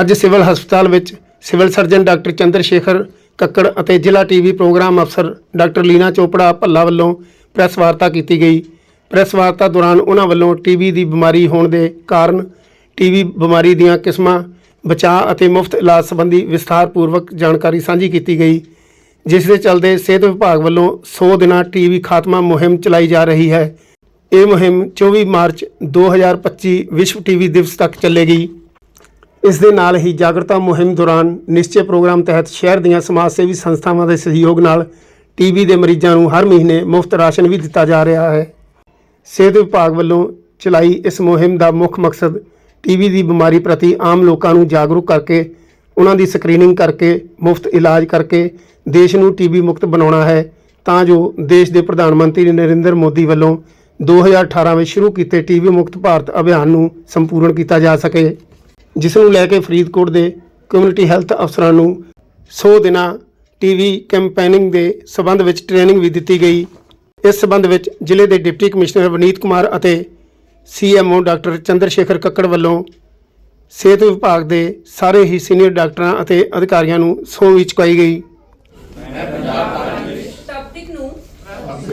ਅੱਜ ਸਿਵਲ ਹਸਪਤਾਲ ਵਿੱਚ civil surgeon doctor Chander Shekhar Kakkar ਅਤੇ ਜ਼ਿਲ੍ਹਾ ਟੀਵੀ ਪ੍ਰੋਗਰਾਮ ਅਫਸਰ ਡਾਕਟਰ ਲੀਨਾ ਚੋਪੜਾ ਭੱਲਾ ਵੱਲੋਂ ਪ੍ਰੈਸ ਵਾਰਤਾ ਕੀਤੀ ਗਈ। ਪ੍ਰੈਸ ਵਾਰਤਾ ਦੌਰਾਨ ਉਹਨਾਂ ਵੱਲੋਂ ਟੀਵੀ ਦੀ ਬਿਮਾਰੀ ਹੋਣ ਦੇ ਕਾਰਨ ਟੀਵੀ ਬਿਮਾਰੀ ਦੀਆਂ ਕਿਸਮਾਂ, ਬਚਾਅ ਅਤੇ ਮੁਫਤ ਇਲਾਜ ਸੰਬੰਧੀ ਵਿਸਥਾਰਪੂਰਵਕ ਜਾਣਕਾਰੀ ਸਾਂਝੀ ਕੀਤੀ ਗਈ। ਜਿਸ ਦੇ ਚੱਲਦੇ ਸਿਹਤ ਵਿਭਾਗ ਵੱਲੋਂ 100 ਦਿਨਾਂ ਟੀਵੀ ਖਾਤਮਾ ਮੁਹਿੰਮ ਚਲਾਈ ਜਾ ਰਹੀ ਹੈ। ਇਹ ਮੁਹਿੰਮ 24 ਮਾਰਚ 2025 ਵਿਸ਼ਵ ਟੀਵੀ ਦਿਵਸ ਤੱਕ ਚੱਲੇਗੀ। ਇਸ ਦੇ ਨਾਲ ਹੀ ਜਾਗਰਤਾ ਮੁਹਿੰਮ ਦੌਰਾਨ ਨਿਸ਼ਚੇ ਪ੍ਰੋਗਰਾਮ ਤਹਿਤ ਸ਼ਹਿਰ ਦੀਆਂ ਸਮਾਜ ਸੇਵੀ ਸੰਸਥਾਵਾਂ ਦੇ ਸਹਿਯੋਗ ਨਾਲ ਟੀਬੀ ਦੇ ਮਰੀਜ਼ਾਂ ਨੂੰ ਹਰ ਮਹੀਨੇ ਮੁਫਤ ਰਾਸ਼ਨ ਵੀ ਦਿੱਤਾ ਜਾ ਰਿਹਾ ਹੈ। ਸਿਹਤ ਵਿਭਾਗ ਵੱਲੋਂ ਚਲਾਈ ਇਸ ਮੁਹਿੰਮ ਦਾ ਮੁੱਖ ਮਕਸਦ ਟੀਬੀ ਦੀ ਬਿਮਾਰੀ ਪ੍ਰਤੀ ਆਮ ਲੋਕਾਂ ਨੂੰ ਜਾਗਰੂਕ ਕਰਕੇ, ਉਹਨਾਂ ਦੀ ਸਕਰੀਨਿੰਗ ਕਰਕੇ, ਮੁਫਤ ਇਲਾਜ ਕਰਕੇ ਦੇਸ਼ ਨੂੰ ਟੀਬੀ ਮੁਕਤ ਬਣਾਉਣਾ ਹੈ। ਤਾਂ ਜੋ ਦੇਸ਼ ਦੇ ਪ੍ਰਧਾਨ ਮੰਤਰੀ ਨਰਿੰਦਰ ਮੋਦੀ ਵੱਲੋਂ 2018 ਵਿੱਚ ਸ਼ੁਰੂ ਕੀਤੇ ਟੀਬੀ ਮੁਕਤ ਭਾਰਤ ਅਭਿਆਨ ਨੂੰ ਸੰਪੂਰਨ ਕੀਤਾ ਜਾ ਸਕੇ। ਜਿਸ ਨੂੰ ਲੈ ਕੇ ਫਰੀਦਕੋਟ ਦੇ ਕਮਿਊਨਿਟੀ ਹੈਲਥ ਅਫਸਰਾਂ ਨੂੰ 100 ਦਿਨਾਂ ਟੀਵੀ ਕੈਂਪੇਨਿੰਗ ਦੇ ਸਬੰਧ ਵਿੱਚ ਟ੍ਰੇਨਿੰਗ ਵੀ ਦਿੱਤੀ ਗਈ। ਇਸ ਸਬੰਧ ਵਿੱਚ ਜ਼ਿਲ੍ਹੇ ਦੇ ਡਿਪਟੀ ਕਮਿਸ਼ਨਰ ਵਨੀਤ ਕੁਮਾਰ ਅਤੇ ਸੀਐਮਓ ਡਾਕਟਰ ਚੰਦਰ ਸ਼ੇਖਰ ਕੱਕੜ ਵੱਲੋਂ ਸਿਹਤ ਵਿਭਾਗ ਦੇ ਸਾਰੇ ਹੀ ਸੀਨੀਅਰ ਡਾਕਟਰਾਂ ਅਤੇ ਅਧਿਕਾਰੀਆਂ ਨੂੰ ਸਹੁੰ ਵੀ ਚੁਕਾਈ ਗਈ। ਤਪਤਿਕ ਨੂੰ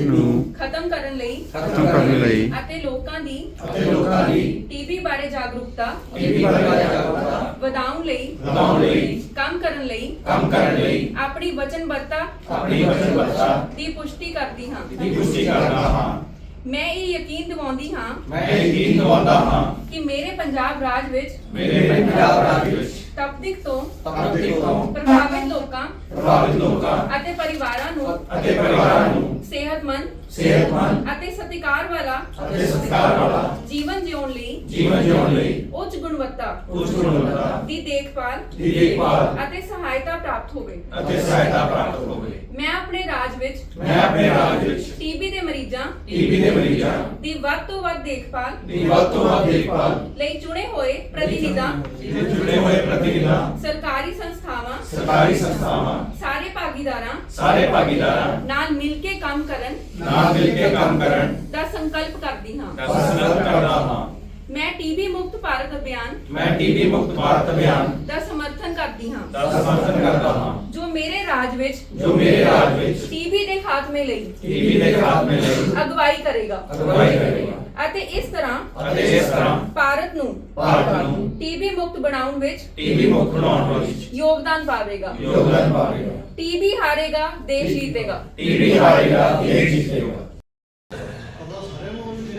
ਨੂੰ ਖਤਮ ਕਰਨ ਲਈ ਖਤਮ ਕਰਨ ਲਈ ਅਤੇ ਲੋਕਾਂ ਦੀ ਅਤੇ ਲੋਕਾਂ ਦੀ ਬਾਰੇ ਜਾਗਰੂਕਤਾ ਟੀਵੀ ਬਾਰੇ ਜਾਗਰੂਕਤਾ ਵਧਾਉਣ ਲਈ ਵਧਾਉਣ ਲਈ ਕੰਮ ਕਰਨ ਲਈ ਕੰਮ ਕਰਨ ਲਈ ਆਪਣੀ ਵਚਨਬੱਧਤਾ ਆਪਣੀ ਵਚਨਬੱਧਤਾ ਦੀ ਪੁਸ਼ਟੀ ਕਰਦੀ ਹਾਂ ਦੀ ਪੁਸ਼ਟੀ ਕਰਦਾ ਹਾਂ ਮੈਂ ਇਹ ਯਕੀਨ ਦਿਵਾਉਂਦੀ ਹਾਂ ਮੈਂ ਇਹ ਯਕੀਨ ਦਿਵਾਉਂਦਾ ਹਾਂ ਕਿ ਮੇਰੇ ਪੰਜਾਬ ਰਾਜ ਵਿੱਚ ਮੇਰੇ ਪੰਜਾਬ ਰਾਜ ਵਿੱਚ ਤਪਤਿਕ ਤੋਂ ਤਪਤਿਕ ਤੋਂ ਪ੍ਰਭਾਵਿਤ ਲੋਕਾਂ ਪ੍ਰਭਾਵਿਤ ਲੋਕਾਂ ਅਤੇ ਪਰਿਵਾਰਾਂ ਨੂੰ ਅਤੇ ਪਰਿਵਾਰਾਂ ਨੂੰ ਸਿਹਤਮੰਦ ਸਿਹਤਮੰਦ ਅਤੇ ਸਤਿਕਾਰ ਵਾਲਾ ਅਤੇ ਸਤਿਕਾਰ ਵਾਲਾ ਜੀਵਨ ਜਿਉਣ ਲਈ ਜੀਵਨ ਜਿਉਣ ਲਈ ਉੱਚ ਗੁਣਵੱਤਾ ਉੱਚ ਗੁਣਵੱਤਾ ਦੀ ਦੇਖਭਾਲ ਦੀ ਦੇਖਭਾਲ ਅਤੇ ਸਹਾਇਤਾ ਪ੍ਰਾਪਤ ਹੋਵੇ। ਅਤੇ ਸਹਾਇਤਾ ਪ੍ਰਾਪਤ ਹੋਵੇ। ਮੈਂ ਆਪਣੇ ਰਾਜ ਵਿੱਚ ਮੈਂ ਆਪਣੇ ਰਾਜ ਵਿੱਚ ਟੀਬੀ ਦੇ ਮਰੀਜ਼ਾਂ ਟੀਬੀ ਦੇ ਮਰੀਜ਼ਾਂ ਦੀ ਵੱਧ ਤੋਂ ਵੱਧ ਦੇਖਭਾਲ ਦੀ ਵੱਧ ਤੋਂ ਵੱਧ ਦੇਖਭਾਲ ਲਈ ਚੁਣੇ ਹੋਏ ਪ੍ਰਤੀਨਿਧਾਂ ਦੇ ਜੁੜੇ ਹੋਏ ਪ੍ਰਤੀਨਿਧਾਂ ਸਰਕਾਰੀ ਸੰਸਥਾਵਾਂ ਸਰਕਾਰੀ ਸੰਸਥਾਵਾਂ ਸਾਰੇ ਭਾਗੀਦਾਰਾਂ ਸਾਰੇ ਭਾਗੀਦਾਰਾਂ ਨਾਲ ਮਿਲ ਕੇ ਕੰਮ ਕਰਨ ਨਾਲ ਮਿਲ ਕੇ ਕੰਮ ਕਰਨ। ਦਾ ਸੰਕਲਪ ਕਰਦੀ ਹਾਂ। ਦਾ ਸੰਕਲਪ ਕਰਦਾ ਹਾਂ। ਮੈਂ ਟੀਬੀ ਮੁਕਤ ਭਾਰਤ ਅਭਿਆਨ ਮੈਂ ਟੀਬੀ ਮੁਕਤ ਭਾਰਤ ਅਭਿਆਨ ਦਾ ਸਮਰਥਨ ਕਰਦੀ ਹਾਂ। ਦਾ ਸਮਰਥਨ ਕਰਦਾ ਹਾਂ। ਜੋ ਮੇਰੇ ਰਾਜ ਵਿੱਚ ਜੋ ਮੇਰੇ ਰਾਜ ਵਿੱਚ ਟੀਬੀ ਦੇ ਖਾਤਮੇ ਲਈ ਟੀਬੀ ਦੇ ਖਾਤਮੇ ਲਈ ਅਗਵਾਈ ਕਰੇਗਾ। ਅਗਵਾਈ ਕਰੇਗਾ। ਅਤੇ ਇਸ ਤਰ੍ਹਾਂ ਅਤੇ ਇਸ ਤਰ੍ਹਾਂ ਭਾਰਤ ਨੂੰ ਭਾਰਤ ਨੂੰ ਟੀਬੀ ਮੁਕਤ ਬਣਾਉਣ ਵਿੱਚ ਟੀਬੀ ਮੁਕਤ ਬਣਾਉਣ ਵਿੱਚ ਯੋਗਦਾਨ ਪਾਵੇਗਾ। ਯੋਗਦਾਨ ਪਾਵੇਗਾ। ਟੀਬੀ ਹਾਰੇਗਾ ਦੇਸ਼ ਜੀਤੇਗਾ। ਟੀਬੀ ਹਾਰੇਗਾ ਦੇਸ਼ ਜਿੱਤੇਗਾ।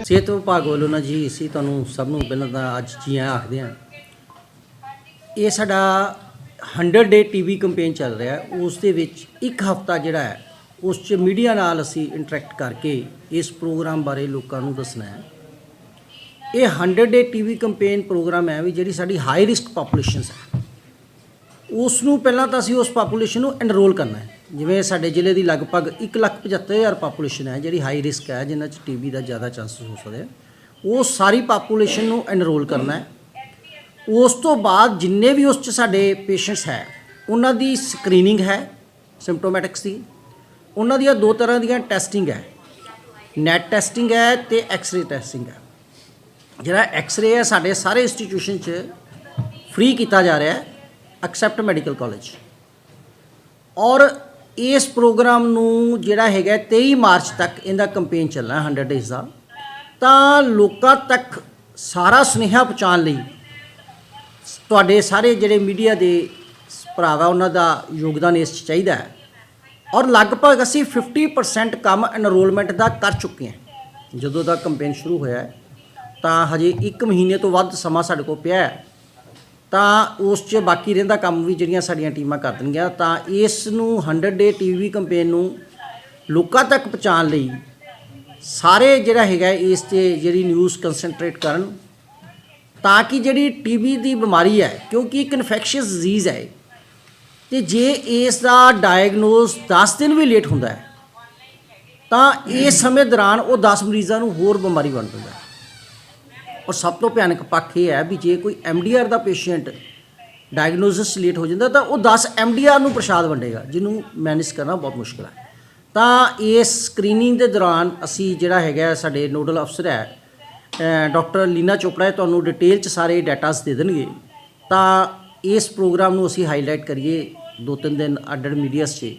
ਸਿਹਤ ਵਿਭਾਗ ਵੱਲੋਂ ਨਾ ਜੀ ਅਸੀਂ ਤੁਹਾਨੂੰ ਸਭ ਨੂੰ ਪਹਿਲਾਂ ਤਾਂ ਅੱਜ ਜੀ ਆਇਆਂ ਆਖਦੇ ਹਾਂ। ਇਹ ਸਾਡਾ 100 ਡੇ ਟੀਵੀ ਕੈਂਪੇਨ ਚੱਲ ਰਿਹਾ ਉਸ ਦੇ ਵਿੱਚ ਇੱਕ ਹਫਤਾ ਜਿਹੜਾ ਹੈ, ਉਸ 'ਚ ਮੀਡੀਆ ਨਾਲ ਅਸੀਂ ਇੰਟਰੈਕਟ ਕਰਕੇ ਇਸ ਪ੍ਰੋਗਰਾਮ ਬਾਰੇ ਲੋਕਾਂ ਨੂੰ ਦੱਸਣਾ ਹੈ। ਇਹ 100 ਡੇ ਟੀਵੀ ਕੈਂਪੇਨ ਪ੍ਰੋਗਰਾਮ ਹੈ ਵੀ ਜਿਹੜੀ ਸਾਡੀ ਹਾਈ ਰਿਸਕ ਪਾਪੂਲੇਸ਼ਨਸ ਹੈ। ਉਸ ਨੂੰ ਪਹਿਲਾਂ ਤਾਂ ਅਸੀਂ ਉਸ ਪਾਪੂਲੇਸ਼ਨ ਨੂੰ ਐਨਰੋਲ ਕਰਨਾ ਹੈ। ਜਿਵੇਂ ਸਾਡੇ ਜ਼ਿਲ੍ਹੇ ਦੀ ਲਗਭਗ 1,75,000 ਪਾਪੂਲੇਸ਼ਨ ਹੈ ਜਿਹੜੀ ਹਾਈ ਰਿਸਕ ਹੈ ਜਿਨ੍ਹਾਂ 'ਚ ਟੀਬੀ ਦਾ ਜ਼ਿਆਦਾ ਚਾਂਸਸ ਹੋ ਸਕਦੇ ਆ। ਉਹ ਸਾਰੀ ਪਾਪੂਲੇਸ਼ਨ ਨੂੰ ਐਨਰੋਲ ਕਰਨਾ ਹੈ। ਉਸ ਤੋਂ ਬਾਅਦ ਜਿੰਨੇ ਵੀ ਉਸ 'ਚ ਸਾਡੇ ਪੇਸ਼ੈਂਟਸ ਹੈ ਉਹਨਾਂ ਦੀ ਸਕਰੀਨਿੰਗ ਹੈ ਸਿੰਪਟੋਮੈਟਿਕਸ ਦੀ। ਉਹਨਾਂ ਦੀਆਂ ਦੋ ਤਰ੍ਹਾਂ ਦੀਆਂ ਟੈਸਟਿੰਗ ਹੈ। ਨੈਟ ਟੈਸਟਿੰਗ ਹੈ ਤੇ ਐਕਸ-ਰੇ ਟੈਸਟਿੰਗ ਹੈ। ਜਿਹੜਾ ਐਕਸ-ਰੇ ਹੈ ਸਾਡੇ ਸਾਰੇ ਇੰਸਟੀਟਿਊਸ਼ਨ 'ਚ ਫ੍ਰੀ ਕੀਤਾ ਜਾ ਰਿਹਾ ਹੈ ਐਕਸੈਪਟ ਮੈਡੀਕਲ ਕਾਲਜ ਔਰ ਇਸ ਪ੍ਰੋਗਰਾਮ ਨੂੰ ਜਿਹੜਾ ਹੈਗਾ 23 ਮਾਰਚ ਤੱਕ ਇਹਦਾ ਕੈਂਪੇਨ ਚੱਲਣਾ ਹੈ 100 ਡੇਜ਼ ਦਾ। ਤਾਂ ਲੋਕਾਂ ਤੱਕ ਸਾਰਾ ਸੁਨੇਹਾ ਪਹੁੰਚਾਉਣ ਲਈ ਤੁਹਾਡੇ ਸਾਰੇ ਜਿਹੜੇ ਮੀਡੀਆ ਦੇ ਭਰਾ ਵਾ ਉਹਨਾਂ ਦਾ ਯੋਗਦਾਨ ਇਸ 'ਚ ਚਾਹੀਦਾ ਹੈ। ਔਰ ਲਗਭਗ ਅਸੀਂ 50% ਕੰਮ ਐਨਰੋਲਮੈਂਟ ਦਾ ਕਰ ਚੁੱਕੇ ਹਾਂ। ਜਦੋਂ ਦਾ ਕੈਂਪੇਨ ਸ਼ੁਰੂ ਹੋਇਆ ਹੈ, ਤਾਂ ਹਜੇ 1 ਮਹੀਨੇ ਤੋਂ ਵੱਧ ਸਮਾਂ ਸਾਡੇ ਕੋਲ ਪਿਆ ਹੈ। ਤਾਂ ਉਸ 'ਚ ਬਾਕੀ ਰਹਿੰਦਾ ਕੰਮ ਵੀ ਜਿਹੜੀਆਂ ਸਾਡੀਆਂ ਟੀਮਾਂ ਕਰ ਦੇਣਗੀਆਂ ਤਾਂ ਇਸ ਨੂੰ 100 ਡੇ ਟੀਵੀ ਕੰਪੇਨ ਨੂੰ ਲੋਕਾਂ ਤੱਕ ਪਹੁੰਚਾਉਣ ਲਈ ਸਾਰੇ ਜਿਹੜਾ ਹੈਗਾ ਇਸ ਤੇ ਜਿਹੜੀ ਨਿਊਜ਼ ਕਨਸੈਂਟਰੇਟ ਕਰਨ ਤਾਂ ਕਿ ਜਿਹੜੀ ਟੀਬੀ ਦੀ ਬਿਮਾਰੀ ਹੈ, ਕਿਉਂਕਿ ਇੱਕ ਇਨਫੈਕਸ਼ੀਅਸ ਡਿਜ਼ੀਜ਼ ਹੈ, ਤੇ ਜੇ ਇਸ ਦਾ ਡਾਇਗਨੋਸ 10 ਦਿਨ ਵੀ ਲੇਟ ਹੁੰਦਾ ਹੈ, ਤਾਂ ਇਸ ਸਮੇਂ ਦੌਰਾਨ ਉਹ 10 ਮਰੀਜ਼ਾਂ ਨੂੰ ਹੋਰ ਬਿਮਾਰੀ ਬਣ ਦਿੰਦਾ ਹੈ। ਔਰ ਸਭ ਤੋਂ ਭਿਆਨਕ ਪੱਖ ਇਹ ਹੈ ਵੀ ਜੇ ਕੋਈ ਐਮਡੀਆਰ ਦਾ ਪੇਸ਼ੈਂਟ ਡਾਇਗਨੋਸਿਸ ਲੇਟ ਹੋ ਜਾਂਦਾ ਤਾਂ ਉਹ 10 ਐਮਡੀਆਰ ਨੂੰ ਪ੍ਰਸ਼ਾਦ ਵੰਡੇਗਾ, ਜਿਹਨੂੰ ਮੈਨੇਜ ਕਰਨਾ ਬਹੁਤ ਮੁਸ਼ਕਲ ਹੈ। ਤਾਂ ਇਸ ਸਕਰੀਨਿੰਗ ਦੇ ਦੌਰਾਨ ਅਸੀਂ ਜਿਹੜਾ ਹੈਗਾ ਸਾਡੇ ਨੋਡਲ ਅਫਸਰ ਹੈ ਡਾਕਟਰ ਲੀਨਾ ਚੋਪੜਾ ਇਹ ਤੁਹਾਨੂੰ ਡਿਟੇਲ ਚ ਸਾਰੇ ਡਾਟਾਸ ਦੇ ਦੇਣਗੇ। ਤਾਂ ਇਸ ਪ੍ਰੋਗਰਾਮ ਨੂੰ ਅਸੀਂ ਹਾਈਲਾਈਟ ਕਰੀਏ ਦੋ ਤਿੰਨ ਦਿਨ ਅੱਡਡ ਮੀਡੀਆਸ 'ਚ,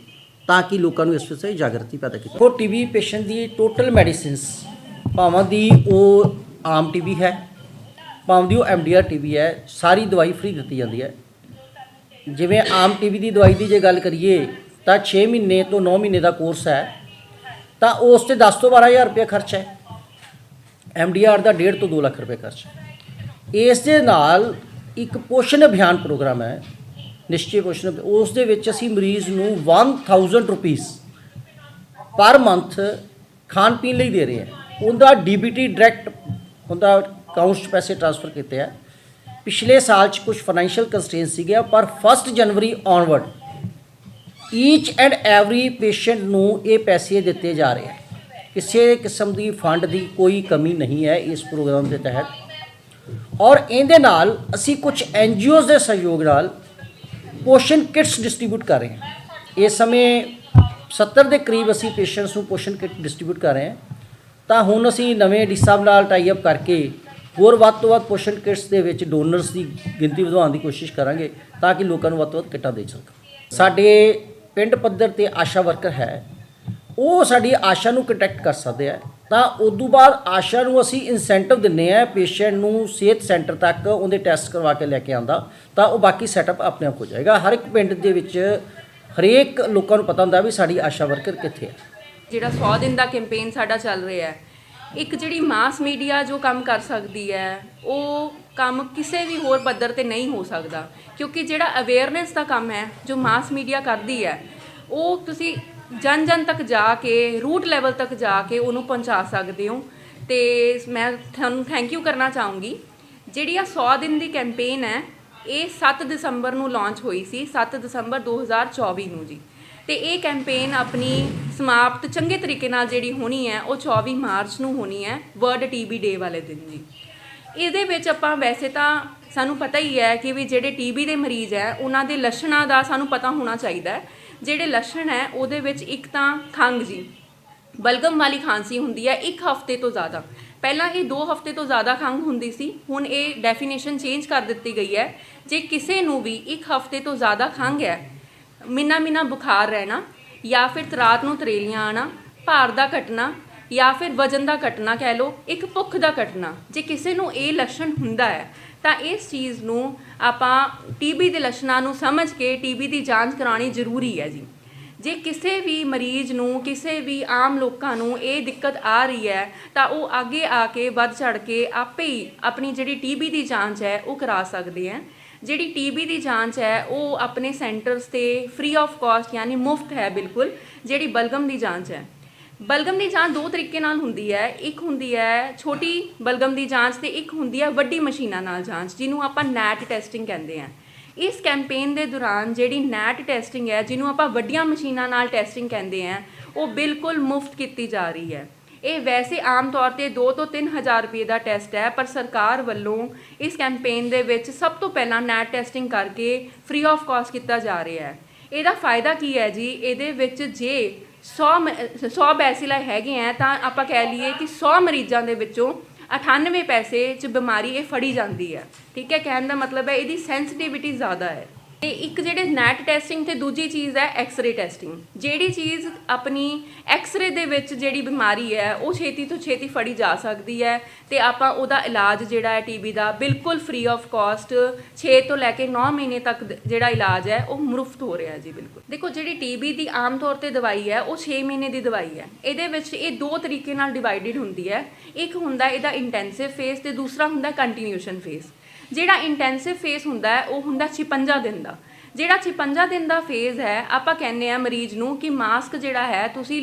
ਤਾਂ ਕਿ ਲੋਕਾਂ ਨੂੰ ਇਸ ਵਿਸ਼ੇ ਜਾਗਰਤੀ ਪੈਦਾ ਕੀਤੀ ਉਹ ਟੀਬੀ ਪੇਸ਼ੈਂਟ ਦੀ ਟੋਟਲ ਮੈਡੀਸਿਨਸ ਭਾਵਾਂ ਦੀ ਉਹ ਆਮ ਟੀਬੀ ਹੈ ਭਾਵੇਂ ਦੀ ਉਹ ਐਮਡੀਆਰ ਟੀਬੀ ਹੈ, ਸਾਰੀ ਦਵਾਈ ਫ੍ਰੀ ਦਿੱਤੀ ਜਾਂਦੀ ਹੈ। ਜਿਵੇਂ ਆਮ ਟੀਬੀ ਦੀ ਦਵਾਈ ਦੀ ਜੇ ਗੱਲ ਕਰੀਏ, ਤਾਂ 6 ਮਹੀਨੇ ਤੋਂ 9 ਮਹੀਨੇ ਦਾ ਕੋਰਸ ਹੈ, ਤਾਂ ਉਸ ਤੇ 10 ਤੋਂ 12000 ਰੁਪਏ ਖਰਚ ਹੈ। ਐਮਡੀਆਰ ਦਾ 1.5 ਤੋਂ 2 ਲੱਖ ਰੁਪਏ ਖਰਚ ਹੈ। ਇਸ ਦੇ ਨਾਲ ਇੱਕ ਪੋਸ਼ਣ ਅਭਿਆਨ ਪ੍ਰੋਗਰਾਮ ਹੈ ਨਿਸ਼ਚੇ ਪੋਸ਼ਣ ਉਸ ਦੇ ਵਿੱਚ ਅਸੀਂ ਮਰੀਜ਼ ਨੂੰ 1000 ਰੁਪੀਸ ਪਰ ਮੰਥ ਖਾਣ ਪੀਣ ਲਈ ਦੇ ਰਹੇ ਹਾਂ। ਉਹਦਾ ਡੀਬੀਟੀ ਡਾਇਰੈਕਟ ਉਹਦਾ ਅਕਾਊਂਟਸ 'ਚ ਪੈਸੇ ਟ੍ਰਾਂਸਫਰ ਕੀਤੇ ਆ। ਪਿਛਲੇ ਸਾਲ 'ਚ ਕੁਝ ਫਾਈਨੈਂਸ਼ੀਅਲ ਕੰਸਟ੍ਰੇਨਸ ਸੀਗੇ ਪਰ 1 January onward each and every patient ਨੂੰ ਇਹ ਪੈਸੇ ਦਿੱਤੇ ਜਾ ਰਹੇ ਹੈ ਕਿਸੇ ਕਿਸਮ ਦੀ ਫੰਡ ਦੀ ਕੋਈ ਕਮੀ ਨਹੀਂ ਹੈ ਇਸ ਪ੍ਰੋਗਰਾਮ ਦੇ ਤਹਿਤ। ਔਰ ਇਹਦੇ ਨਾਲ ਅਸੀਂ ਕੁਝ ਐਨਜੀਓਜ਼ ਦੇ ਸਹਿਯੋਗ ਨਾਲ ਪੋਸ਼ਨ ਕਿਟਸ ਡਿਸਟ੍ਰੀਬਿਊਟ ਕਰ ਰਹੇ ਹਾਂ। ਇਸ ਸਮੇਂ 70 ਦੇ ਕਰੀਬ ਅਸੀਂ ਪੇਸ਼ੈਂਟਸ ਨੂੰ ਪੋਸ਼ਨ ਕਿਟ ਡਿਸਟ੍ਰੀਬਿਊਟ ਕਰ ਰਹੇ ਹਾਂ। ਤਾਂ ਹੁਣ ਅਸੀਂ ਨਵੇਂ ਡੀ ਸਾਹਿਬ ਨਾਲ ਟਾਈ ਅਪ ਕਰਕੇ ਹੋਰ ਵੱਧ ਤੋਂ ਵੱਧ ਪੋਸ਼ਨ ਕਿਟਸ ਦੇ ਵਿੱਚ ਡੋਨਰਸ ਦੀ ਗਿਣਤੀ ਵਧਾਉਣ ਦੀ ਕੋਸ਼ਿਸ਼ ਕਰਾਂਗੇ ਤਾਂ ਕਿ ਲੋਕਾਂ ਨੂੰ ਵੱਧ ਤੋਂ ਵੱਧ ਕਿੱਟਾਂ ਦੇ ਸਕਣ। ਸਾਡੇ ਪਿੰਡ ਪੱਧਰ ਤੇ ਆਸ਼ਾ ਵਰਕਰ ਹੈ, ਉਹ ਸਾਡੀ ਆਸ਼ਾ ਨੂੰ ਕੰਟੈਕਟ ਕਰ ਸਕਦੇ ਆ। ਤਾਂ ਉਦੋਂ ਬਾਅਦ ਆਸ਼ਾ ਨੂੰ ਅਸੀਂ ਇਨਸੈਂਟਿਵ ਦਿੰਨੇ ਆ ਪੇਸ਼ੈਂਟ ਨੂੰ ਸਿਹਤ ਸੈਂਟਰ ਤੱਕ ਉਹਦੇ ਟੈਸਟ ਕਰਵਾ ਕੇ ਲੈ ਕੇ ਆਂਦਾ ਤਾਂ ਉਹ ਬਾਕੀ ਸੈਟਅਪ ਆਪਣੇ ਆਪ ਹੋ ਜਾਏਗਾ। ਹਰ ਇੱਕ ਪਿੰਡ ਦੇ ਵਿੱਚ ਹਰੇਕ ਲੋਕਾਂ ਨੂੰ ਪਤਾ ਹੁੰਦਾ ਵੀ ਸਾਡੀ ਆਸ਼ਾ ਵਰਕਰ ਕਿੱਥੇ ਹੈ ਜਿਹੜਾ 100 ਦਿਨ ਦਾ ਕੈਂਪੇਨ ਸਾਡਾ ਚੱਲ ਰਿਹਾ ਹੈ, ਇੱਕ ਜਿਹੜੀ ਮਾਸ ਮੀਡੀਆ ਜੋ ਕੰਮ ਕਰ ਸਕਦੀ ਹੈ, ਉਹ ਕੰਮ ਕਿਸੇ ਵੀ ਹੋਰ ਪੱਧਰ ਤੇ ਨਹੀਂ ਹੋ ਸਕਦਾ। ਕਿਉਂਕਿ ਜਿਹੜਾ ਅਵੇਅਰਨੈਸ ਦਾ ਕੰਮ ਹੈ, ਜੋ ਮਾਸ ਮੀਡੀਆ ਕਰਦੀ ਹੈ, ਉਹ ਤੁਸੀਂ ਜਨ ਜਨ ਤੱਕ ਜਾ ਕੇ ਰੂਟ ਲੈਵਲ ਤੱਕ ਜਾ ਕੇ ਉਹਨੂੰ ਪਹੁੰਚਾ ਸਕਦੇ ਹੋ। ਤੇ ਮੈਂ ਤੁਹਾਨੂੰ ਥੈਂਕ ਯੂ ਕਰਨਾ ਚਾਹੂੰਗੀ। ਜਿਹੜੀ ਆ 100 ਦਿਨ ਦੀ ਕੈਂਪੇਨ ਹੈ, ਇਹ 7 ਦਸੰਬਰ ਨੂੰ ਲਾਂਚ ਹੋਈ ਸੀ 7 ਦਸੰਬਰ 2024 ਨੂੰ ਜੀ। ਤੇ ਇਹ ਕੈਂਪੇਨ ਆਪਣੀ ਸਮਾਪਤ ਚੰਗੇ ਤਰੀਕੇ ਨਾਲ ਜਿਹੜੀ ਹੋਣੀ ਹੈ, ਉਹ 24 ਮਾਰਚ ਨੂੰ ਹੋਣੀ ਹੈ ਵਰਲਡ ਟੀਬੀ ਡੇ ਵਾਲੇ ਦਿਨ ਜੀ ਇਹਦੇ ਵਿੱਚ ਆਪਾਂ ਵੈਸੇ ਤਾਂ ਸਾਨੂੰ ਪਤਾ ਹੀ ਹੈ ਕਿ ਵੀ ਜਿਹੜੇ ਟੀਬੀ ਦੇ ਮਰੀਜ਼ ਹੈ, ਉਹਨਾਂ ਦੇ ਲੱਛਣਾਂ ਦਾ ਸਾਨੂੰ ਪਤਾ ਹੋਣਾ ਚਾਹੀਦਾ ਹੈ। ਜਿਹੜੇ ਲੱਛਣ ਹੈ, ਉਹਦੇ ਵਿੱਚ ਇੱਕ ਤਾਂ ਖੰਘ ਜੀ, ਬਲਗਮ ਵਾਲੀ ਖਾਂਸੀ ਹੁੰਦੀ ਹੈ ਇੱਕ ਹਫ਼ਤੇ ਤੋਂ ਜ਼ਿਆਦਾ। ਪਹਿਲਾਂ ਇਹ 2 ਹਫ਼ਤੇ ਤੋਂ ਜ਼ਿਆਦਾ ਖੰਘ ਹੁੰਦੀ ਸੀ, ਹੁਣ ਇਹ ਡੈਫੀਨੇਸ਼ਨ ਚੇਂਜ ਕਰ ਦਿੱਤੀ ਗਈ ਹੈ। ਜੇ ਕਿਸੇ ਨੂੰ ਵੀ ਇੱਕ ਹਫ਼ਤੇ ਤੋਂ ਜ਼ਿਆਦਾ ਖੰਘ ਹੈ ਮਿੰਨਾ ਮਿੰਨਾ ਬੁਖਾਰ ਰਹਿਣਾ ਜਾਂ ਫਿਰ ਰਾਤ ਨੂੰ ਤਰੇਲੀਆਂ ਆਣਾ ਭਾਰ ਦਾ ਘਟਣਾ ਜਾਂ ਫਿਰ ਵਜਨ ਦਾ ਘਟਣਾ ਕਹਿ ਲਓ, ਇੱਕ ਭੁੱਖ ਦਾ ਘਟਣਾ। ਜੇ ਕਿਸੇ ਨੂੰ ਇਹ ਲੱਛਣ ਹੁੰਦਾ ਹੈ, ਤਾਂ ਇਸ ਚੀਜ਼ ਨੂੰ ਆਪਾਂ ਟੀਬੀ ਦੇ ਲੱਛਣਾਂ ਨੂੰ ਸਮਝ ਕੇ ਟੀਬੀ ਦੀ ਜਾਂਚ ਕਰਾਉਣੀ ਜ਼ਰੂਰੀ ਹੈ ਜੀ। ਜੇ ਕਿਸੇ ਵੀ ਮਰੀਜ਼ ਨੂੰ, ਕਿਸੇ ਵੀ ਆਮ ਲੋਕਾਂ ਨੂੰ ਇਹ ਦਿੱਕਤ ਆ ਰਹੀ ਹੈ, ਤਾਂ ਉਹ ਅੱਗੇ ਆ ਕੇ ਵੱਧ ਚੜ ਕੇ ਆਪੇ ਹੀ ਆਪਣੀ ਜਿਹੜੀ ਟੀਬੀ ਦੀ ਜਾਂਚ ਹੈ, ਉਹ ਕਰਾ ਸਕਦੇ ਹੈ। ਜਿਹੜੀ ਟੀਬੀ ਦੀ ਜਾਂਚ ਹੈ, ਉਹ ਆਪਣੇ ਸੈਂਟਰਸ ਤੇ ਫ੍ਰੀ ਆਫ ਕਾਸਟ ਯਾਨੀ ਮੁਫਤ ਹੈ ਬਿਲਕੁਲ, ਜਿਹੜੀ ਬਲਗਮ ਦੀ ਜਾਂਚ ਹੈ। ਬਲਗਮ ਦੀ ਜਾਂਚ ਦੋ ਤਰੀਕੇ ਨਾਲ ਹੁੰਦੀ ਹੈ। ਇੱਕ ਹੁੰਦੀ ਹੈ ਛੋਟੀ ਬਲਗਮ ਦੀ ਜਾਂਚ ਤੇ ਇੱਕ ਹੁੰਦੀ ਹੈ ਵੱਡੀ ਮਸ਼ੀਨਾਂ ਨਾਲ ਜਾਂਚ, ਜਿਹਨੂੰ ਆਪਾਂ ਨੈਟ ਟੈਸਟਿੰਗ ਕਹਿੰਦੇ ਆ ਇਸ ਕੈਂਪੇਨ ਦੇ ਦੌਰਾਨ ਜਿਹੜੀ ਨੈਟ ਟੈਸਟਿੰਗ ਹੈ, ਜਿਹਨੂੰ ਆਪਾਂ ਵੱਡੀਆਂ ਮਸ਼ੀਨਾਂ ਨਾਲ ਟੈਸਟਿੰਗ ਕਹਿੰਦੇ ਆ ਉਹ ਬਿਲਕੁਲ ਮੁਫਤ ਕੀਤੀ ਜਾ ਰਹੀ ਹੈ। ਇਹ ਵੈਸੇ ਆਮ ਤੌਰ ਤੇ 2 ਤੋਂ 3000 ਰੁਪਏ ਦਾ ਟੈਸਟ ਹੈ, ਪਰ ਸਰਕਾਰ ਵੱਲੋਂ ਇਸ ਕੈਂਪੇਨ ਦੇ ਵਿੱਚ ਸਭ ਤੋਂ ਪਹਿਲਾਂ ਨੈਟ ਟੈਸਟਿੰਗ ਕਰਕੇ ਫ੍ਰੀ ਆਫ ਕਾਸਟ ਕੀਤਾ ਜਾ ਰਿਹਾ ਹੈ। ਇਹਦਾ ਫਾਇਦਾ ਕੀ ਹੈ ਜੀ? ਇਹਦੇ ਵਿੱਚ ਜੇ 100 ਮ- 100 ਬੈਸੀਲਾ ਹੈਗੇ ਆ ਤਾਂ ਆਪਾਂ ਕਹਿ ਲਈਏ ਕਿ 100 ਮਰੀਜ਼ਾਂ ਦੇ ਵਿੱਚੋਂ 98 ਪੈਸੇ ਚ ਬਿਮਾਰੀ ਇਹ ਫੜੀ ਜਾਂਦੀ ਹੈ। ਠੀਕ ਹੈ, ਕਹਿਣ ਦਾ ਮਤਲਬ ਹੈ ਇਹਦੀ ਸੈਂਸਿਟੀਵਿਟੀ ਜ਼ਿਆਦਾ ਹੈ। ਤੇ ਇੱਕ ਜਿਹੜੇ ਨੈਟ ਟੈਸਟਿੰਗ ਤੇ ਦੂਜੀ ਚੀਜ਼ ਹੈ ਐਕਸ-ਰੇ ਟੈਸਟਿੰਗ ਜਿਹੜੀ ਚੀਜ਼ ਆਪਣੀ ਐਕਸ-ਰੇ ਦੇ ਵਿੱਚ ਜਿਹੜੀ ਬਿਮਾਰੀ ਹੈ, ਉਹ ਛੇਤੀ ਤੋਂ ਛੇਤੀ ਫੜੀ ਜਾ ਸਕਦੀ ਹੈ ਤੇ ਆਪਾਂ ਉਹਦਾ ਇਲਾਜ ਜਿਹੜਾ ਹੈ ਟੀਬੀ ਦਾ ਬਿਲਕੁਲ ਫ੍ਰੀ ਆਫ ਕਾਸਟ 6 ਤੋਂ ਲੈ ਕੇ 9 ਮਹੀਨੇ ਤੱਕ ਜਿਹੜਾ ਇਲਾਜ ਹੈ, ਉਹ ਮੁਫਤ ਹੋ ਰਿਹਾ ਜੀ ਬਿਲਕੁਲ। ਦੇਖੋ ਜਿਹੜੀ ਟੀਬੀ ਦੀ ਆਮ ਤੌਰ ਤੇ ਦਵਾਈ ਹੈ, ਉਹ 6 ਮਹੀਨੇ ਦੀ ਦਵਾਈ ਹੈ। ਇਹਦੇ ਵਿੱਚ ਇਹ ਦੋ ਤਰੀਕੇ ਨਾਲ ਡਿਵਾਈਡਡ ਹੁੰਦੀ ਹੈ। ਇੱਕ ਹੁੰਦਾ ਇਹਦਾ ਇੰਟੈਂਸਿਵ ਫੇਸ ਤੇ ਦੂਸਰਾ ਹੁੰਦਾ ਕੰਟੀਨਿਊਸ਼ਨ ਫੇਸ ਜਿਹੜਾ ਇੰਟੈਂਸਿਵ ਫੇਸ ਹੁੰਦਾ ਹੈ, ਉਹ ਹੁੰਦਾ 56 ਦਿਨ ਦਾ। ਜਿਹੜਾ 56 ਦਿਨ ਦਾ ਫੇਜ਼ ਹੈ, ਆਪਾਂ ਕਹਿੰਦੇ ਆ ਮਰੀਜ਼ ਨੂੰ ਕਿ ਮਾਸਕ ਜਿਹੜਾ ਹੈ, ਤੁਸੀਂ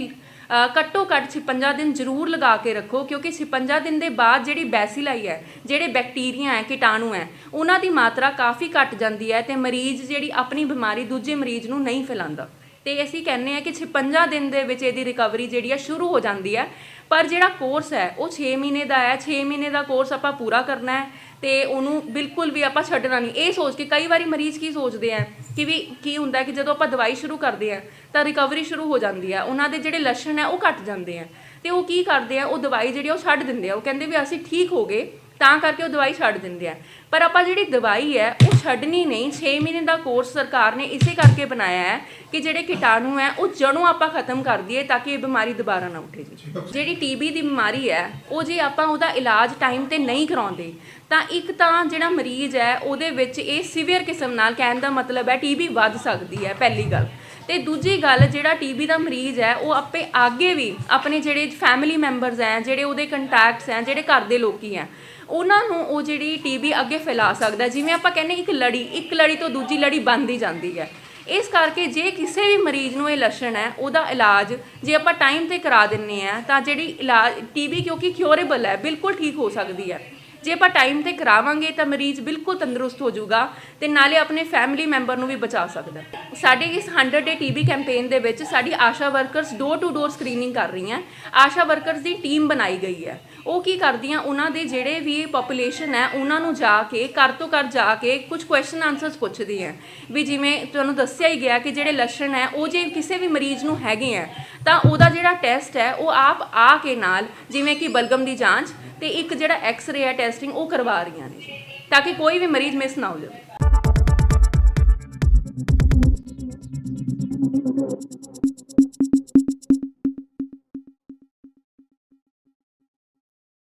ਘੱਟੋ ਘੱਟ 56 ਦਿਨ ਜ਼ਰੂਰ ਲਗਾ ਕੇ ਰੱਖੋ, ਕਿਉਂਕਿ 56 ਦਿਨ ਦੇ ਬਾਅਦ ਜਿਹੜੀ ਬੈਸੀਲਾਈ ਹੈ, ਜਿਹੜੇ ਬੈਕਟੀਰੀਆ ਹੈ, ਕੀਟਾਣੂ ਹੈ, ਉਹਨਾਂ ਦੀ ਮਾਤਰਾ ਕਾਫੀ ਘਟ ਜਾਂਦੀ ਹੈ ਤੇ ਮਰੀਜ਼ ਜਿਹੜੀ ਆਪਣੀ ਬਿਮਾਰੀ ਦੂਜੇ ਮਰੀਜ਼ ਨੂੰ ਨਹੀਂ ਫੈਲਾਉਂਦਾ। ਤੇ ਅਸੀਂ ਕਹਿੰਦੇ ਆ ਕਿ 56 ਦਿਨ ਦੇ ਵਿੱਚ ਇਹਦੀ ਰਿਕਵਰੀ ਜਿਹੜੀ ਆ ਸ਼ੁਰੂ ਹੋ ਜਾਂਦੀ ਹੈ ਪਰ ਜਿਹੜਾ ਕੋਰਸ ਹੈ, ਉਹ 6 ਮਹੀਨੇ ਦਾ ਹੈ। 6 ਮਹੀਨੇ ਦਾ ਕੋਰਸ ਆਪਾਂ ਪੂਰਾ ਕਰਨਾ ਹੈ ਤੇ ਉਹਨੂੰ ਬਿਲਕੁਲ ਵੀ ਆਪਾਂ ਛੱਡਣਾ ਨਹੀਂ। ਇਹ ਸੋਚ ਕੇ ਕਈ ਵਾਰੀ ਮਰੀਜ਼ ਕੀ ਸੋਚਦੇ ਆ ਕਿ ਵੀ ਕੀ ਹੁੰਦਾ ਕਿ ਜਦੋਂ ਆਪਾਂ ਦਵਾਈ ਸ਼ੁਰੂ ਕਰਦੇ ਆ, ਤਾਂ ਰਿਕਵਰੀ ਸ਼ੁਰੂ ਹੋ ਜਾਂਦੀ ਆ। ਉਹਨਾਂ ਦੇ ਜਿਹੜੇ ਲੱਛਣ ਹੈ ਉਹ ਘਟ ਜਾਂਦੇ ਆ। ਤੇ ਉਹ ਕੀ ਕਰਦੇ ਆ, ਉਹ ਦਵਾਈ ਜਿਹੜੀ ਉਹ ਛੱਡ ਦਿੰਦੇ ਆ। ਉਹ ਕਹਿੰਦੇ ਵੀ ਅਸੀਂ ਠੀਕ ਹੋ ਗਏ। ਤਾਂ ਕਰਕੇ ਉਹ ਦਵਾਈ ਛੱਡ ਦਿੰਦੇ ਆ। ਪਰ ਆਪਾਂ ਜਿਹੜੀ ਦਵਾਈ ਹੈ, ਉਹ ਛੱਡਣੀ ਨਹੀਂ। 6 ਮਹੀਨੇ ਦਾ ਕੋਰਸ ਸਰਕਾਰ ਨੇ ਇਸੇ ਕਰਕੇ ਬਣਾਇਆ ਹੈ ਕਿ ਜਿਹੜੇ ਕੀਟਾਣੂ ਹੈ, ਉਹ ਜੜੋਂ ਆਪਾਂ ਖਤਮ ਕਰ ਦਈਏ ਤਾਂ ਕਿ ਇਹ ਬਿਮਾਰੀ ਦੁਬਾਰਾ ਨਾ ਉੱਠੇ ਜੀ। ਜਿਹੜੀ ਟੀਬੀ ਦੀ ਬਿਮਾਰੀ ਹੈ, ਉਹ ਜੇ ਆਪਾਂ ਉਹਦਾ ਇਲਾਜ ਟਾਈਮ ਤੇ ਨਹੀਂ ਕਰਾਉਂਦੇ, ਤਾਂ ਇੱਕ ਤਾਂ ਜਿਹੜਾ ਮਰੀਜ਼ ਹੈ, ਉਹਦੇ ਵਿੱਚ ਇਹ ਸੀਵੀਅਰ ਕਿਸਮ ਨਾਲ ਕਹਿਣ ਦਾ ਮਤਲਬ ਹੈ ਟੀਬੀ ਵੱਧ ਸਕਦੀ ਹੈ, ਪਹਿਲੀ ਗੱਲ। ਤੇ ਦੂਜੀ ਗੱਲ, ਜਿਹੜਾ ਟੀਬੀ ਦਾ ਮਰੀਜ਼ ਹੈ, ਉਹ ਆਪੇ ਅੱਗੇ ਵੀ ਆਪਣੇ ਜਿਹੜੇ ਫੈਮਿਲੀ ਮੈਂਬਰਸ ਹੈ, ਜਿਹੜੇ ਉਹਦੇ ਕੰਟੈਕਟਸ ਹੈ, ਜਿਹੜੇ ਘਰ ਦੇ ਲੋਕੀ ਹੈ ਉਹਨਾਂ ਨੂੰ ਉਹ ਜਿਹੜੀ ਟੀਬੀ ਅੱਗੇ ਫੈਲਾ ਸਕਦਾ, ਜਿਵੇਂ ਆਪਾਂ ਕਹਿੰਦੇ ਇੱਕ ਲੜੀ ਇੱਕ ਲੜੀ ਤੋਂ ਦੂਜੀ ਲੜੀ ਬਣਦੀ ਜਾਂਦੀ ਹੈ। ਇਸ ਕਰਕੇ ਜੇ ਕਿਸੇ ਵੀ ਮਰੀਜ਼ ਨੂੰ ਇਹ ਲੱਛਣ ਹੈ, ਉਹਦਾ ਇਲਾਜ ਜੇ ਆਪਾਂ ਟਾਈਮ ਤੇ ਕਰਾ ਦਿੰਨੇ ਆ, ਤਾਂ ਜਿਹੜੀ ਇਲਾਜ ਟੀਬੀ ਕਿਉਂਕਿ ਕਿਉਰੇਬਲ ਹੈ, ਬਿਲਕੁਲ ਠੀਕ ਹੋ ਸਕਦੀ ਹੈ। ਜੇ ਆਪਾਂ ਟਾਈਮ ਤੇ ਕਰਾਵਾਂਗੇ, ਤਾਂ ਮਰੀਜ਼ ਬਿਲਕੁਲ ਤੰਦਰੁਸਤ ਹੋ ਜਾਊਗਾ ਤੇ ਨਾਲੇ ਆਪਣੇ ਫੈਮਿਲੀ ਮੈਂਬਰ ਨੂੰ ਵੀ ਬਚਾ ਸਕਦਾ ਸਾਡੇ ਇਸ 100 ਡੇ ਟੀਬੀ ਕੈਂਪੇਨ ਦੇ ਵਿੱਚ ਸਾਡੀ Asha workers door to door screening ਕਰ ਰਹੀਆਂ। ਆਸ਼ਾ ਵਰਕਰਸ ਦੀ ਟੀਮ ਬਣਾਈ ਗਈ ਹੈ। ਉਹ ਕੀ ਕਰਦੀਆਂ, ਉਹਨਾਂ ਦੇ ਜਿਹੜੇ ਵੀ ਪੋਪੂਲੇਸ਼ਨ ਹੈ, ਉਹਨਾਂ ਨੂੰ ਜਾ ਕੇ, ਘਰ ਤੋਂ ਘਰ ਜਾ ਕੇ ਕੁਝ ਕੁਐਸਚਨ ਆਨਸਰਸ ਪੁੱਛਦੀ ਹੈ। ਵੀ ਜਿਵੇਂ ਤੁਹਾਨੂੰ ਦੱਸਿਆ ਹੀ ਗਿਆ ਕਿ ਜਿਹੜੇ ਲੱਛਣ ਹੈ, ਉਹ ਜੇ ਕਿਸੇ ਵੀ ਮਰੀਜ਼ ਨੂੰ ਹੈਗੇ ਆ ਤਾਂ ਉਹਦਾ ਜਿਹੜਾ ਟੈਸਟ ਹੈ, ਉਹ ਆਪ ਆ ਕੇ ਨਾਲ ਜਿਵੇਂ ਕਿ ਬਲਗਮ ਦੀ ਜਾਂਚ ਤੇ ਇੱਕ ਜਿਹੜਾ ਐਕਸ-ਰੇ ਹੈ ਟੈਸਟਿੰਗ ਉਹ ਕਰਵਾ ਰਹੀਆਂ ਨੇ, ਤਾਂ ਕਿ ਕੋਈ ਵੀ ਮਰੀਜ਼ ਮਿਸ ਨਾ ਹੋ ਜਾਵੇ।